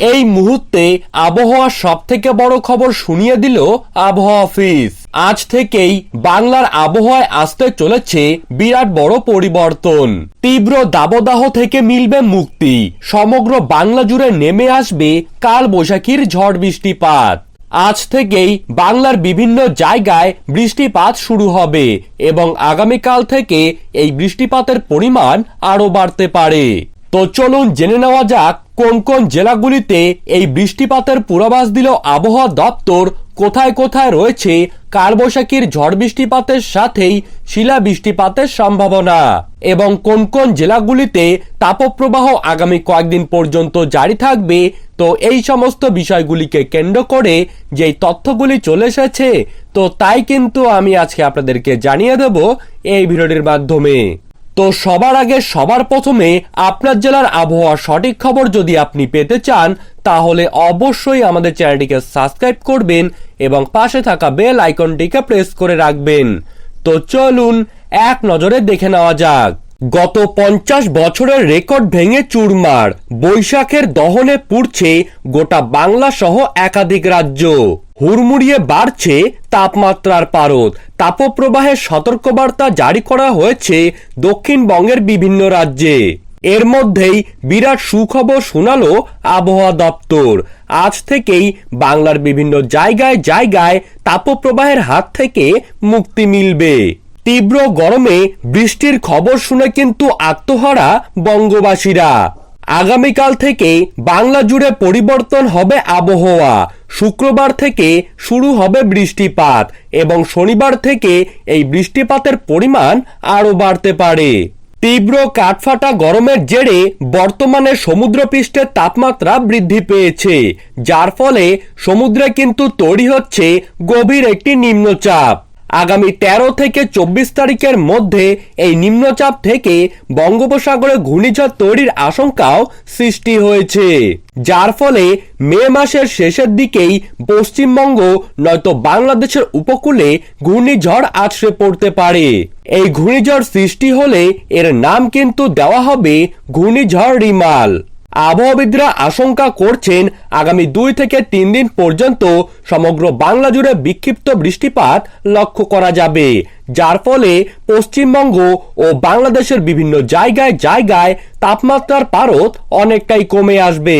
এই মুহূর্তে আবহাওয়ার সব থেকে বড় খবর শুনিয়ে দিল আবহাওয়া অফিস। আজ থেকেই বাংলার আবহাওয়ায় আসতে চলেছে বিরাট বড় পরিবর্তন। তীব্র দাবদাহ থেকে মিলবে মুক্তি। সমগ্র বাংলা জুড়ে নেমে আসবে কাল বৈশাখীর ঝড় বৃষ্টিপাত। আজ থেকেই বাংলার বিভিন্ন জায়গায় বৃষ্টিপাত শুরু হবে এবং আগামীকাল থেকে এই বৃষ্টিপাতের পরিমাণ আরও বাড়তে পারে। তো চলুন জেনে নেওয়া যাক কোন কোন জেলাগুলিতে এই বৃষ্টিপাতের পূর্বাভাস দিল আবহাওয়া দপ্তর, কোথায় কোথায় রয়েছে কালবৈশাখীর ঝড় বৃষ্টিপাতের সাথেই শিলা বৃষ্টিপাতের সম্ভাবনা, এবং কোন কোন জেলাগুলিতে তাপপ্রবাহ আগামী কয়েকদিন পর্যন্ত জারি থাকবে, তো এই সমস্ত বিষয়গুলিকে কেন্দ্র করে যেই তথ্যগুলি চলে এসেছে, তো তাই কিন্তু আমি আজকে আপনাদেরকে জানিয়ে দেব এই ভিডিওটির মাধ্যমে। তো সবার আগে, সবার প্রথমে আপনার জেলার আবহাওয়ার সঠিক খবর যদি আপনি পেতে চান, তাহলে অবশ্যই আমাদের চ্যানেলটিকে সাবস্ক্রাইব করবেন এবং পাশে থাকা বেল আইকনটিকে প্রেস করে রাখবেন। তো চলুন, এক নজরে দেখে নেওয়া যাক। গত পঞ্চাশ বছরের রেকর্ড ভেঙে চুরমার। বৈশাখের দহনে পুড়ছে গোটা বাংলা সহ একাধিক রাজ্য। হুড়মুড়িয়ে বাড়ছে তাপমাত্রার পারদ। তাপপ্রবাহের সতর্কবার্তা জারি করা হয়েছে দক্ষিণবঙ্গের বিভিন্ন রাজ্যে। এর মধ্যেই বিরাট সুখবর শোনালো আবহাওয়া দপ্তর। আজ থেকেই বাংলার বিভিন্ন জায়গায় জায়গায় তাপপ্রবাহের হাত থেকে মুক্তি মিলবে। তীব্র গরমে বৃষ্টির খবর শুনে কিন্তু আত্মহারা বঙ্গবাসীরা। আগামীকাল থেকে বাংলা জুড়ে পরিবর্তন হবে আবহাওয়া। শুক্রবার থেকে শুরু হবে বৃষ্টিপাত এবং শনিবার থেকে এই বৃষ্টিপাতের পরিমাণ আরও বাড়তে পারে। তীব্র কাঠফাটা গরমের জেরে বর্তমানে সমুদ্রপৃষ্ঠের তাপমাত্রা বৃদ্ধি পেয়েছে, যার ফলে সমুদ্রে কিন্তু তৈরি হচ্ছে গভীর একটি নিম্নচাপ। আগামী ১৩ থেকে চব্বিশ তারিখের মধ্যে এই নিম্নচাপ থেকে বঙ্গোপসাগরে ঘূর্ণিঝড় তৈরির আশঙ্কাও সৃষ্টি হয়েছে। যার ফলে মে মাসের শেষের দিকেই পশ্চিমবঙ্গ নয়তো বাংলাদেশের উপকূলে ঘূর্ণিঝড় আছড়ে পড়তে পারে। এই ঘূর্ণিঝড় সৃষ্টি হলে এর নাম কিন্তু দেওয়া হবে ঘূর্ণিঝড় রিমাল। আবহাওয়াবিদরা আশঙ্কা করছেন আগামী দুই থেকে তিন দিন পর্যন্ত সমগ্র বাংলা জুড়ে বিক্ষিপ্ত বৃষ্টিপাত লক্ষ্য করা যাবে, যার ফলে পশ্চিমবঙ্গ ও বাংলাদেশের বিভিন্ন জায়গায় জায়গায় তাপমাত্রার পারদ অনেকটাই কমে আসবে।